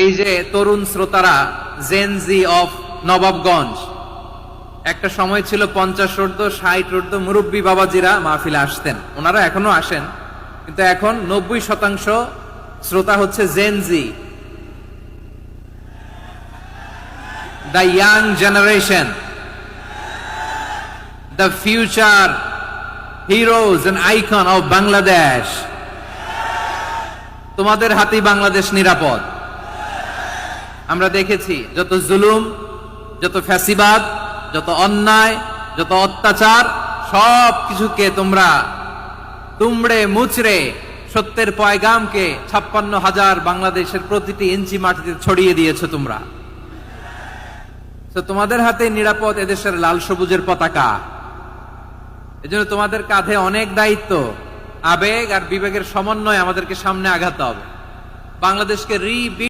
এই যে তরুণ শ্রোতারা জেনজি অফ নবাবগঞ্জ, একটা সময় ছিল পঞ্চাশ ঊর্ধ্ব ষাট ঊর্ধ্ব মুরব্বী বাবাজিরা মাহফিলে আসতেন। ওনারা এখনও আসেন, কিন্তু এখন নব্বই শতাংশ শ্রোতা হচ্ছে Gen Z the young generation the future heroes and icon of Bangladesh তোমাদের হাতেই বাংলাদেশ নিরাপদ। আমরা দেখেছি যত জুলুম, যত ফ্যাসিবাদ, যত অন্যায়, যত অত্যাচার, সব কিছুকে তোমরা তুমড়ে মুচড়ে সত্যের পয়গামকে ছাপ্পান্ন হাজার বাংলাদেশের প্রতিটি ইঞ্চি মাটিতে ছড়িয়ে দিয়েছ তোমরা। তো তোমাদের হাতে নিরাপদ এদেশের লাল সবুজের পতাকা। এজন্য তোমাদের কাঁধে অনেক দায়িত্ব, আবেগ আর বিবেকের সমন্বয় আমাদেরকে সামনে আঘাত হবে। বাংলাদেশকে রি